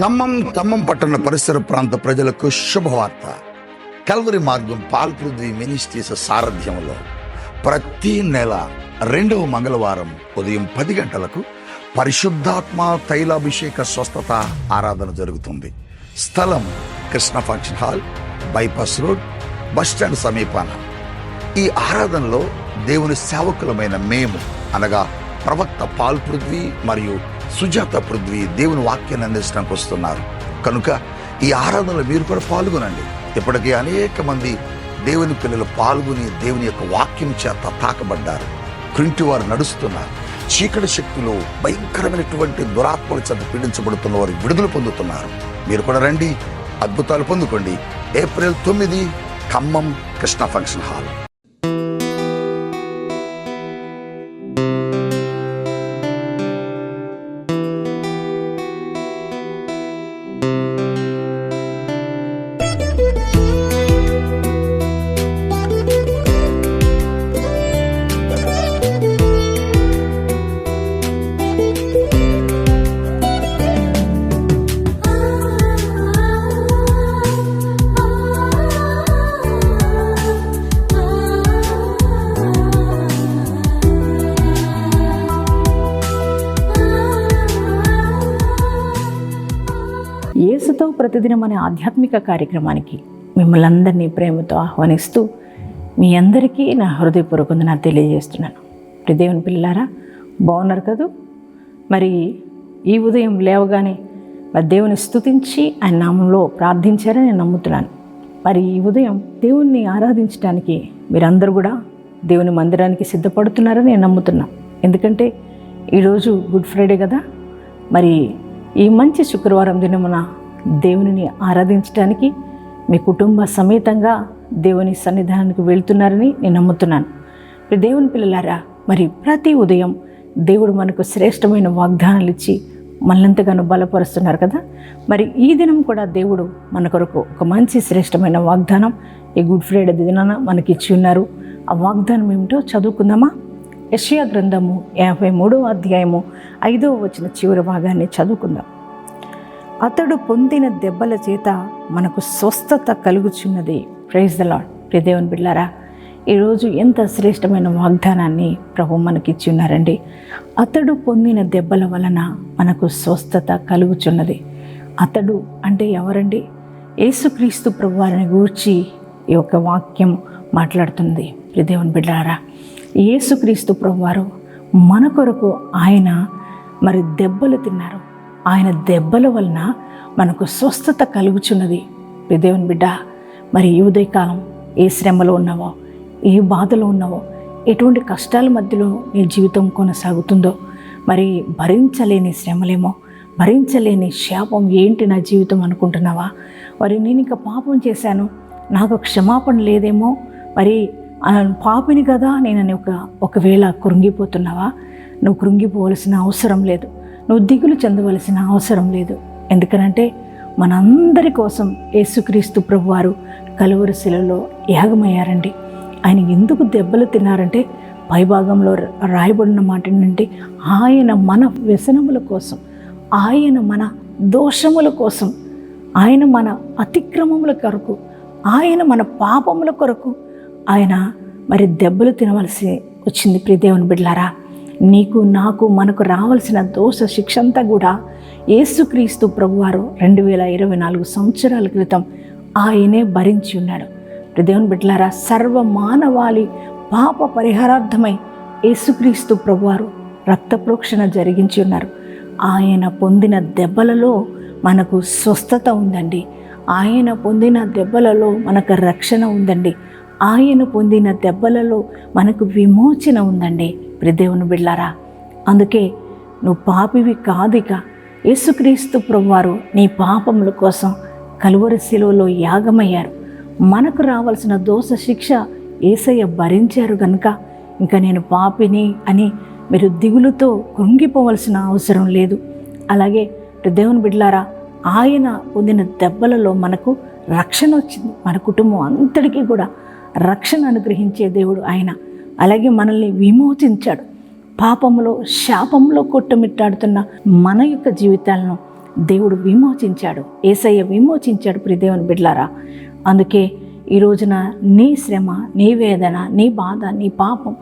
ఖమ్మం ఖమ్మం పట్టణ పరిసర ప్రాంత ప్రజలకు శుభవార్త. కల్వరి మార్గం పాల్పృథ్వీ మినిస్ట్రీస్ సారథ్యంలో ప్రతి నెల రెండవ మంగళవారం ఉదయం పది గంటలకు పరిశుద్ధాత్మ తైలాభిషేక స్వస్థత ఆరాధన జరుగుతుంది. స్థలం Krishna function hall bypass road bus stand సమీపాన. ఈ ఆరాధనలో దేవుని సేవకులమైన మేము అనగా ప్రవక్త పాల్ పృథ్వీ మరియు సుజాత పృథ్వీ దేవుని వాక్యాన్ని అందించడానికి వస్తున్నారు. కనుక ఈ ఆరాధనలో మీరు కూడా పాల్గొనండి. ఇప్పటికీ అనేక మంది దేవుని పిల్లలు పాల్గొని దేవుని యొక్క వాక్యం చేత తాకబడ్డారు. క్రింటి వారు నడుస్తున్నారు. చీకటి శక్తులు భయంకరమైనటువంటి దురాత్మల చేత పీడించబడుతున్న వారు విడుదల పొందుతున్నారు. మీరు కూడా రండి. అద్భుతాలు పొందుకోండి. ఏప్రిల్ తొమ్మిది ఖమ్మం కృష్ణ ఫంక్షన్ హాల్. యేసుతో ప్రతిదినం అనే ఆధ్యాత్మిక కార్యక్రమానికి మిమ్మల్ని అందరినీ ప్రేమతో ఆహ్వానిస్తూ మీ అందరికీ నా హృదయపూర్వకంగా నా తెలియజేస్తున్నాను. ప్రియ దేవుని పిల్లారా బాగున్నారు కదూ? మరి ఈ ఉదయం లేవగానే మరి దేవుని స్తుతించి ఆయన నామంలో ప్రార్థించారని నేను నమ్ముతున్నాను. మరి ఈ ఉదయం దేవుణ్ణి ఆరాధించడానికి మీరందరూ కూడా దేవుని మందిరానికి సిద్ధపడుతున్నారని నేను నమ్ముతున్నాను ఎందుకంటే ఈరోజు గుడ్ ఫ్రైడే కదా. మరి ఈ మంచి శుక్రవారం దినమున దేవునిని ఆరాధించడానికి మీ కుటుంబ సమేతంగా దేవుని సన్నిధానానికి వెళ్తున్నారని నేను నమ్ముతున్నాను. దేవుని పిల్లలారా మరి ప్రతి ఉదయం దేవుడు మనకు శ్రేష్టమైన వాగ్దానాలు ఇచ్చి మనల్ని బలపరుస్తున్నారు కదా? మరి ఈ దినం కూడా దేవుడు మన కొరకు ఒక మంచి శ్రేష్టమైన వాగ్దానం ఈ గుడ్ ఫ్రైడే దినాన మనకి ఇచ్చి ఉన్నారు. ఆ వాగ్దానం ఏమిటో చదువుకుందామా? యషియా గ్రంథము యాభై మూడవ అధ్యాయము ఐదవ వచ్చిన చివరి భాగాన్ని చదువుకుందాం. అతడు పొందిన దెబ్బల చేత మనకు స్వస్థత కలుగుచున్నది. ప్రైజ్ ద లాడ్ ప్రియదేవన్ బిళ్ళారా ఈరోజు ఎంత శ్రేష్టమైన వాగ్దానాన్ని ప్రభు మనకిచ్చి ఉన్నారండి అతడు పొందిన దెబ్బల వలన మనకు స్వస్థత కలుగుచున్నది. అతడు అంటే ఎవరండి? యేసుక్రీస్తు ప్రభు వారిని గూర్చి ఈ యొక్క వాక్యం మాట్లాడుతుంది. ప్రియదేవన్ బిడ్డారా యేసుక్రీస్తు ప్రభువారు మన కొరకు ఆయన మరి దెబ్బలు తిన్నారు. ఆయన దెబ్బల వలన మనకు స్వస్థత కలుగుచున్నది. దేవుని బిడ్డ మరి ఈ ఉదయకాలం ఏ శ్రమలో ఉన్నావో ఏ బాధలో ఉన్నావో ఎటువంటి కష్టాల మధ్యలో నీ జీవితం కొనసాగుతుందో మరి భరించలేని శ్రమలేమో భరించలేని శాపం ఏంటి నా జీవితం అనుకుంటున్నావా? మరి నేను ఇంకా పాపం చేశాను నాకు క్షమాపణ లేదేమో మరి పాపిని కదా నేను ఒక ఒకవేళ కృంగిపోతున్నావా? నువ్వు కృంగిపోవలసిన అవసరం లేదు. నువ్వు దిగులు చెందవలసిన అవసరం లేదు. ఎందుకనంటే మనందరి కోసం యేసుక్రీస్తు ప్రభువారు కలువరి శిలలో యాగమయ్యారండి. ఆయన ఎందుకు దెబ్బలు తిన్నారంటే పైభాగంలో రాయబడిన మాట ఏంటంటే ఆయన మన వ్యసనముల కోసం ఆయన మన దోషముల కోసం ఆయన మన అతిక్రమముల కొరకు ఆయన మన పాపముల కొరకు ఆయన మరి దెబ్బలు తినవలసి వచ్చింది. ప్రియదేవుని బిడ్లారా నీకు నాకు మనకు రావాల్సిన దోష శిక్ష అంతా కూడా యేసుక్రీస్తు ప్రభువారు రెండు వేల ఇరవై నాలుగు సంవత్సరాల క్రితం ఆయనే భరించి ఉన్నాడు. దేవుని బిడ్డలారా సర్వ మానవాళి పాప పరిహారార్థమై యేసుక్రీస్తు ప్రభువారు రక్త ప్రోక్షణ జరిగించి ఉన్నారు. ఆయన పొందిన దెబ్బలలో మనకు స్వస్థత ఉందండి. ఆయన పొందిన దెబ్బలలో మనకు రక్షణ ఉందండి. ఆయన పొందిన దెబ్బలలో మనకు విమోచన ఉందండి ప్రదేవుని బిళ్ళారా. అందుకే నువ్వు పాపివి కాదిక. యేసుక్రీస్తు ప్రభువారు నీ పాపముల కోసం కలువరి శిలువలో యాగమయ్యారు. మనకు రావాల్సిన దోష శిక్ష ఏసయ్య భరించారు గనుక ఇంకా నేను పాపిని అని మీరు దిగులుతో కృంగిపోవలసిన అవసరం లేదు. అలాగే దేవుని బిడ్లారా ఆయన పొందిన దెబ్బలలో మనకు రక్షణ వచ్చింది. మన కుటుంబం అంతటికీ కూడా రక్షణ అనుగ్రహించే దేవుడు ఆయన. అలాగే మనల్ని విమోచించాడు. పాపంలో శాపంలో కొట్టుమిట్టాడుతున్న మన యొక్క జీవితాలను దేవుడు విమోచించాడు. ఏసయ్య విమోచించాడు ప్రిదేవుని బిడ్లారా. అందుకే ఈ రోజున నీ శ్రమ నీ వేదన నీ బాధ నీ పాపం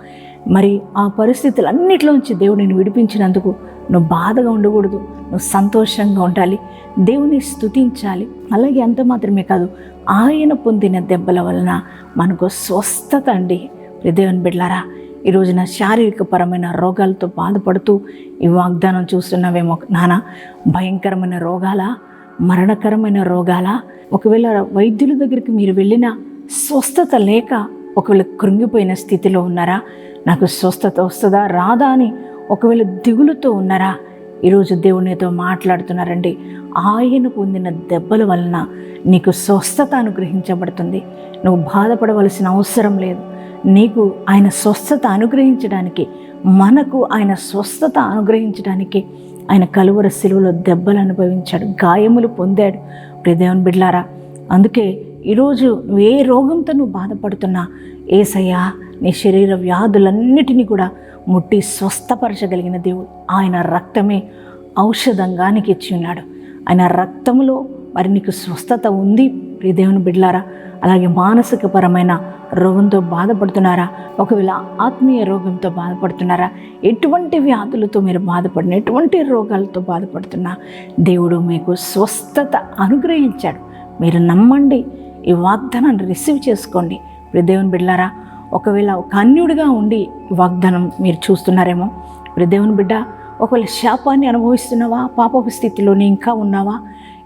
మరి ఆ పరిస్థితులన్నిటిలోంచి దేవుడు నేను విడిపించినందుకు నువ్వు బాధగా ఉండకూడదు నువ్వు సంతోషంగా ఉండాలి దేవుని స్తుతించాలి. అలాగే అంత మాత్రమే కాదు ఆయన పొందిన దెబ్బల వలన మనకు స్వస్థత అండి. దేవుని బిడ్లారా ఈ రోజున శారీరకపరమైన రోగాలతో బాధపడుతూ ఈ వాగ్దానం చూస్తున్నావేమో నానా? భయంకరమైన రోగాల? మరణకరమైన రోగాల ఒకవేళ వైద్యుల దగ్గరికి మీరు వెళ్ళినా స్వస్థత లేక ఒకవేళ కృంగిపోయిన స్థితిలో ఉన్నారా? నాకు స్వస్థత వస్తుందా? రాదా అని ఒకవేళ దిగులుతో ఉన్నారా? ఈరోజు దేవునితో మాట్లాడుతున్నారండి. ఆయన పొందిన దెబ్బల వలన నీకు స్వస్థత అనుగ్రహించబడుతుంది. నువ్వు బాధపడవలసిన అవసరం లేదు. నీకు ఆయన స్వస్థత అనుగ్రహించడానికి మనకు ఆయన స్వస్థత అనుగ్రహించడానికి ఆయన కలువర శిలువలో దెబ్బలు అనుభవించాడు గాయములు పొందాడు. ప్రియదేవుని బిడ్లారా అందుకే ఈరోజు నువ్వు ఏ రోగంతో నువ్వు బాధపడుతున్నా ఏసయ్యా నీ శరీర వ్యాధులన్నిటినీ కూడా ముట్టి స్వస్థపరచగలిగిన దేవుడు. ఆయన రక్తమే ఔషధంగా నీకు ఇచ్చి ఉన్నాడు. ఆయన రక్తములో మరి నీకు స్వస్థత ఉంది. ప్రియదేవుని బిడ్లారా అలాగే మానసికపరమైన రోగంతో బాధపడుతున్నారా? ఒకవేళ ఆత్మీయ రోగంతో బాధపడుతున్నారా? ఎటువంటి వ్యాధులతో మీరు బాధపడిన ఎటువంటి రోగాలతో బాధపడుతున్నా దేవుడు మీకు స్వస్థత అనుగ్రహించాడు. మీరు నమ్మండి. ఈ వాగ్దానాన్ని రిసీవ్ చేసుకోండి. ఇప్పుడు దేవుని బిడ్డారా ఒకవేళ ఒక అన్యుడిగా ఉండి వాగ్దానం మీరు చూస్తున్నారేమో ఇప్పుడు దేవుని బిడ్డ ఒకవేళ శాపాన్ని అనుభవిస్తున్నావా? పాపపు స్థితిలోనే ఇంకా ఉన్నావా?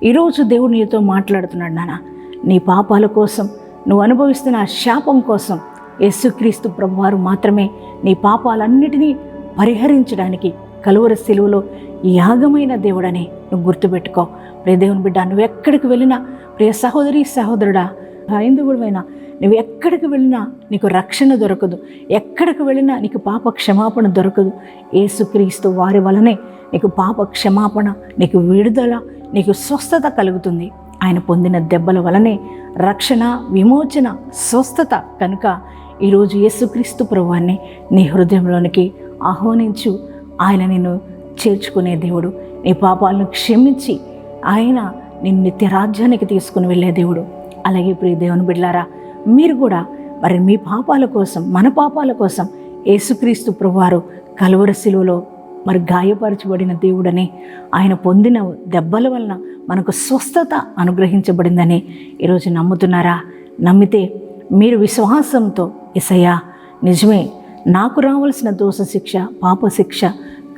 ఈరోజు దేవుడు నీతో మాట్లాడుతున్నాడు నాన్న. నీ పాపాల కోసం నువ్వు అనుభవిస్తున్న శాపం కోసం యేసుక్రీస్తు ప్రభువారు మాత్రమే నీ పాపాలన్నిటినీ పరిహరించడానికి కలువర శిలువలో యాగమైన దేవుడని నువ్వు గుర్తుపెట్టుకో. ప్రియ దేవుని బిడ్డ నువ్వు ఎక్కడికి వెళ్ళినా ప్రియ సహోదరి సహోదరుడా హైందువుడైనా నువ్వు ఎక్కడికి వెళ్ళినా నీకు రక్షణ దొరకదు. ఎక్కడికి వెళ్ళినా నీకు పాప క్షమాపణ దొరకదు. ఏసుక్రీస్తు వారి వలనే నీకు పాప క్షమాపణ నీకు విడుదల నీకు స్వస్థత కలుగుతుంది. ఆయన పొందిన దెబ్బల వలనే రక్షణ విమోచన స్వస్థత కనుక ఈరోజు యేసుక్రీస్తు ప్రభువాన్ని నీ హృదయంలోనికి ఆహ్వానించు. ఆయన నిన్ను చేర్చుకునే దేవుడు. నీ పాపాలను క్షమించి ఆయన నిన్ను నిత్య రాజ్యానికి తీసుకుని వెళ్ళే దేవుడు. అలాగే ప్రియ దేవుని బిడ్లారా మీరు కూడా మరి మీ పాపాల కోసం మన పాపాల కోసం యేసుక్రీస్తు ప్రభువారు కలువర శిలువలో మరి గాయపరచబడిన దేవుడని ఆయన పొందిన దెబ్బల వలన మనకు స్వస్థత అనుగ్రహించబడిందని ఈరోజు నమ్ముతున్నారా? నమ్మితే మీరు విశ్వాసంతో ఇసయ్యా నిజమే నాకు రావాల్సిన దోష శిక్ష పాప శిక్ష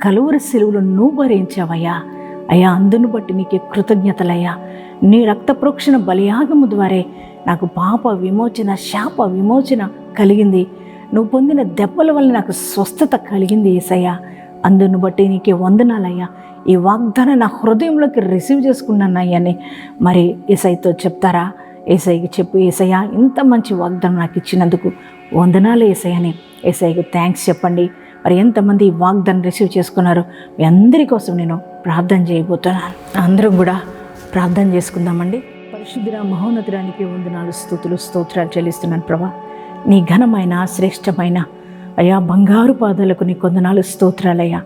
కలువర సెలువులు నువ్వు భరించావయ్యా అయ్యా అందును బట్టి నీకే కృతజ్ఞతలయ్యా. నీ రక్త ప్రోక్షణ బలియాగము ద్వారే నాకు పాప విమోచన శాప విమోచన కలిగింది. నువ్వు పొందిన దెబ్బల వల్ల నాకు స్వస్థత కలిగింది ఏసయ్యా. అందును బట్టి నీకే వందనాలయ్యా. ఈ వాగ్దానం నా హృదయంలోకి రిసీవ్ చేసుకున్నానయ్యా అని మరి ఏసైతో చెప్తారా? ఏసైకి చెప్పు ఏసయ్యా ఇంత మంచి వాగ్దానం నాకు ఇచ్చినందుకు వందనాలు ఏసయ్యని. ఏసైకి థ్యాంక్స్ చెప్పండి. మరి ఎంతమంది ఈ వాగ్దానం రిసీవ్ చేసుకున్నారో మీ అందరి కోసం నేను ప్రార్థన చేయబోతున్నాను. అందరం కూడా ప్రార్థన చేసుకుందామండి. పరిశుద్ధిరా మహోన్నతురానికి వందనాలు స్థుతులు స్తోత్రాలు చెల్లిస్తున్నాను ప్రభా. నీ ఘనమైన శ్రేష్టమైన అయ్యా బంగారు పాదాలకు నీ కొందనాలు స్తోత్రాలయ్యా.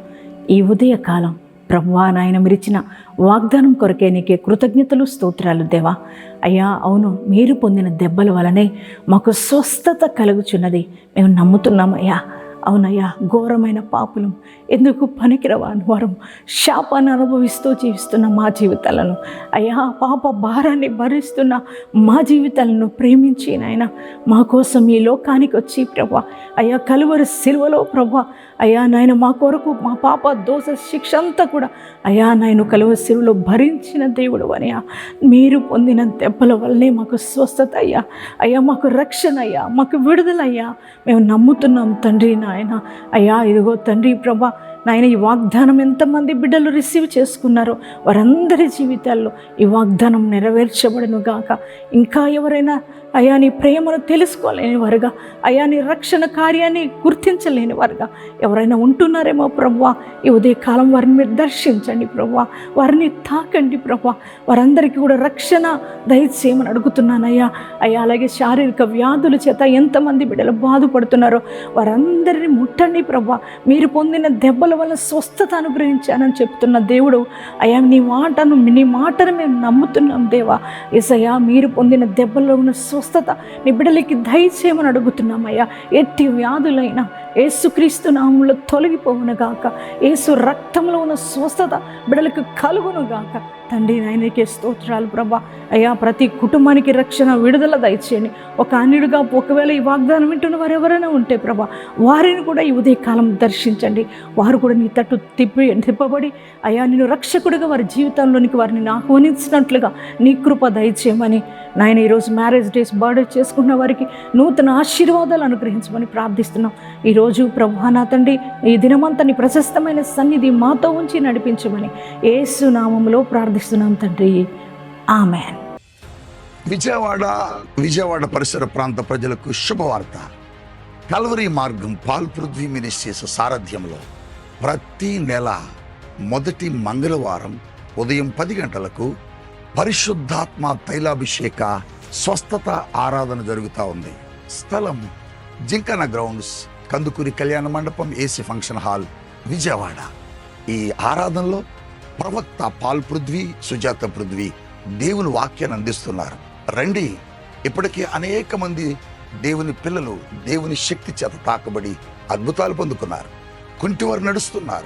ఈ ఉదయకాలం ప్రభువా నాయన మీరిచ్చిన వాగ్దానం కొరకే నీకే కృతజ్ఞతలు స్తోత్రాలు దేవా. అయ్యా అవును మీరు పొందిన దెబ్బల వలనే మాకు స్వస్థత కలుగుచున్నది. మేము నమ్ముతున్నామయ్యా అవునయ్యా ఘోరమైన పాపులం. ఎందుకు పనికిరవాని వారం? శాపాన్ని అనుభవిస్తూ జీవిస్తున్న మా జీవితాలను. అయ్యా పాప భారాన్ని భరిస్తున్న మా జీవితాలను ప్రేమించి నాయన మా కోసం ఈ లోకానికి వచ్చి ప్రభా. అయ్యా కలువరు సిల్వలో ప్రభా అయ్యా నాయన మా కొరకు మా పాప దోష శిక్ష అంతా కూడా అయ్యా నాయన కలువ సిలువలో భరించిన దేవుడు అయ్యా. మీరు పొందిన దెబ్బల వల్లనే మాకు స్వస్థత అయ్యా. అయ్యా మాకు రక్షణ అయ్యా. మాకు విడుదలయ్యా మేము నమ్ముతున్నాం తండ్రి నాయన. అయ్యా ఇదిగో తండ్రి ప్రభా నాయన ఈ వాగ్దానం ఎంతమంది బిడ్డలు రిసీవ్ చేసుకున్నారో వారందరి జీవితాల్లో ఈ వాగ్దానం నెరవేర్చబడను గాక. ఇంకా ఎవరైనా అయా నీ ప్రేమను తెలుసుకోలేని వారుగా అయా నీ రక్షణ కార్యాన్ని గుర్తించలేని వారుగా ఎవరైనా ఉంటున్నారేమో ప్రవ్వా ఈ ఉదయకాలం వారిని మీరు దర్శించండి ప్రవ్వా వారిని తాకండి ప్రవ్వా వారందరికీ కూడా రక్షణ దయచేయమని అడుగుతున్నానయ్యా. అయ్యా అలాగే శారీరక వ్యాధుల చేత ఎంతమంది బిడ్డలు బాధపడుతున్నారో వారందరినీ ముట్టండి ప్రవ్వా మీరు పొందిన దెబ్బలు దెబ్బల వల్ల స్వస్థత అనుగ్రహించానని చెప్తున్న దేవుడు అయ్యా నీ మాటను నీ మాటను మేము నమ్ముతున్నాం దేవా. ఏసయ్యా మీరు పొందిన దెబ్బల్లో ఉన్న స్వస్థత నీ బిడ్డలకి దయచేయమని అడుగుతున్నాం అయ్యా. ఎట్టి వ్యాధులైనా ఏసుక్రీస్తు నామంలో తొలగిపోవును గాక. ఏసు రక్తంలో ఉన్న స్వస్థత బిడ్డలకు కలుగును గాక. తండ్రి నాయనకే స్తోత్రాలు ప్రభా. అయ్యా ప్రతి కుటుంబానికి రక్షణ విడుదల దయచేయండి. ఒక అన్యుడిగా ఒకవేళ ఈ వాగ్దానం వింటున్న వారు ఎవరైనా ఉంటే ప్రభా వారిని కూడా ఈ ఉదయకాలం దర్శించండి. వారు కూడా నీ తట్టు తిప్పి తిప్పబడి అయ్యా నేను రక్షకుడిగా వారి జీవితంలోనికి వారిని ఆహ్వానించినట్లుగా నీ కృప దయచేయమని నాయన ఈరోజు మ్యారేజ్ డేస్ బర్త్డే చేసుకున్న వారికి నూతన ఆశీర్వాదాలు అనుగ్రహించమని ప్రార్థిస్తున్నాం. ఈరోజు ప్రభా తండ్రి ఈ దినమంతా నీ ప్రశస్తమైన సన్నిధి మాతో ఉంచి నడిపించమని ఏసు నామంలో ప్రార్థిస్తున్నాం తండ్రి. ఆమెన్. విజయవాడ విజయవాడ పరిసర ప్రాంత ప్రజలకు శుభవార్త. కల్వరి మార్గం పాల్ పృథ్వీ మినిస్ట్రీస్ సారథ్యంలో ప్రతి నెల మొదటి మంగళవారం ఉదయం పది గంటలకు పరిశుద్ధాత్మ తైలాభిషేక స్వస్థత ఆరాధన జరుగుతూ ఉంది. స్థలం జింకన గ్రౌండ్స్ కందుకూరి కళ్యాణ మండపం ఏసీ ఫంక్షన్ హాల్ విజయవాడ. ఈ ఆరాధనలో ప్రవక్త పాల్ పృథ్వీ సుజాత పృథ్వీ దేవుని వాక్యాన్ని అందిస్తున్నారు. రండి ఇప్పటికే అనేక మంది దేవుని పిల్లలు దేవుని శక్తి చేత తాకబడి అద్భుతాలు పొందుకున్నారు. కుంటివారు నడుస్తున్నారు.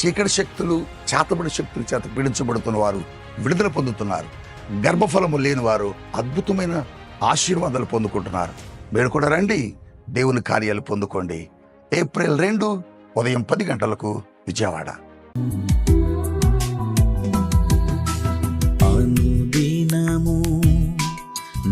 చీకటి శక్తులు చేతబడి శక్తుల చేత పీడించబడుతున్న వారు విడుదల పొందుతున్నారు. గర్భఫలము లేని వారు అద్భుతమైన ఆశీర్వాదాలు పొందుకుంటున్నారు. మీరు కూడా రండి దేవుని కార్యాలు పొందుకోండి. ఏప్రిల్ రెండు ఉదయం పది గంటలకు విజయవాడ.